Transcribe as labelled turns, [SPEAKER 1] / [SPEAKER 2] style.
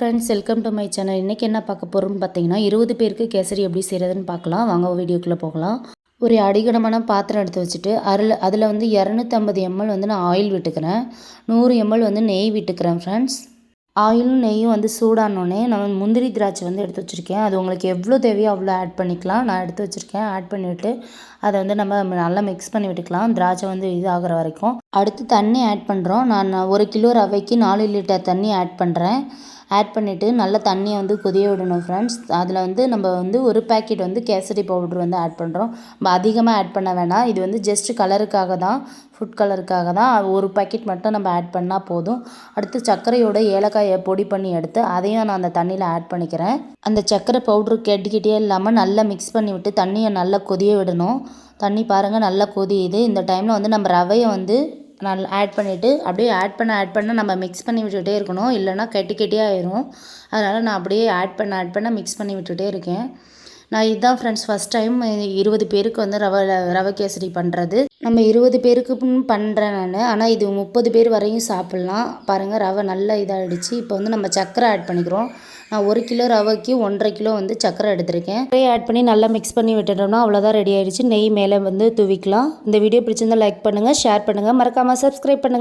[SPEAKER 1] Friends welcome to my channel இன்றைக்கி என்ன பார்க்க போகிறோம்னு பார்த்தீங்கன்னா இருபது பேருக்கு கேசரி எப்படி செய்கிறதுன்னு பார்க்கலாம். வாங்க வீடியோக்குள்ளே போகலாம். ஒரு அடிகனமான பாத்திரம் எடுத்து வச்சுட்டு அதில் அதில் வந்து இரநூத்தம்பது எம்எல் வந்து நான் ஆயில் விட்டுக்கிறேன். நூறு எம்எல் வந்து நெய் விட்டுக்கிறேன் ஃப்ரெண்ட்ஸ் ஆயிலும் நெய்யும் வந்து சூடானோடனே நான் முந்திரி திராட்சை வந்து எடுத்து வச்சுருக்கேன். அது உங்களுக்கு எவ்வளோ தேவையோ அவ்வளோ ஆட் பண்ணிக்கலாம். நான் எடுத்து வச்சுருக்கேன். ஆட் பண்ணிவிட்டு அதை வந்து நம்ம நல்லா மிக்ஸ் பண்ணி விட்டுக்கலாம். திராட்சை வந்து இது ஆகிற வரைக்கும். அடுத்து தண்ணி ஆட் பண்ணுறோம் நான் ஒரு கிலோ ரவைக்கு நாலு லிட்டர் தண்ணி ஆட் பண்ணுறேன் ஆட் பண்ணிவிட்டு நல்லா தண்ணியை வந்து கொதிய விடணும் ஃப்ரெண்ட்ஸ் அதில் வந்து நம்ம வந்து ஒரு பேக்கெட் வந்து கேசரி பவுடர் வந்து ஆட் பண்ணுறோம் நம்ம அதிகமாக ஆட் பண்ண வேணாம். இது வந்து ஜஸ்ட் கலருக்காக தான் ஃபுட் கலருக்காக தான். ஒரு பேக்கெட் மட்டும் நம்ம ஆட் பண்ணால் போதும். அடுத்து சர்க்கரையோட ஏலக்காயை பொடி பண்ணி எடுத்து அதையும் நான் அந்த தண்ணியில் ஆட் பண்ணிக்கிறேன். அந்த சர்க்கரை பவுட்ரு கெட்டிக்கிட்டே இல்லாமல் நல்லா மிக்ஸ் பண்ணி விட்டு தண்ணியை நல்லா கொதிய விடணும். தண்ணி பாருங்கள் நல்லா கொதியுது. இந்த டைமில் வந்து நம்ம ரவையை வந்து நல்ல ஆட் பண்ணிவிட்டு அப்படியே ஆட் பண்ண ஆட் பண்ண நம்ம மிக்ஸ் பண்ணி விட்டுகிட்டே இருக்கணும். இல்லைன்னா கெட்டி கெட்டியாக ஆயிரும். அதனால் நான் அப்படியே ஆட் பண்ண ஆட் பண்ண மிக்ஸ் பண்ணி விட்டுகிட்டே இருக்கேன். நான் இதுதான் ஃப்ரெண்ட்ஸ் ஃபஸ்ட் டைம் இருபது பேருக்கு வந்து ரவை ரவை கேசரி பண்ணுறது நம்ம இருபது பேருக்கு பண்ணுறேன் நான். ஆனால் இது முப்பது பேர் வரையும் சாப்பிட்லாம். பாருங்கள் ரவை நல்லா இதாகிடுச்சு இப்போ வந்து நம்ம சர்க்கரை ஆட் பண்ணிக்கிறோம். நான் ஒரு கிலோ ரவைக்கு ஒன்றரை கிலோ வந்து சர்க்கரை எடுத்திருக்கேன். ரவை ஆட் பண்ணி நல்லா மிக்ஸ் பண்ணி விட்டுட்டோம்னா அவ்வளோதான் ரெடி ஆகிடுச்சு நெய் மேலே வந்து தூவிக்கலாம். இந்த வீடியோ பிடிச்சிருந்தால் லைக் பண்ணுங்கள் ஷேர் பண்ணுங்கள் மறக்காமல் சப்ஸ்கிரைப் பண்ணுங்கள்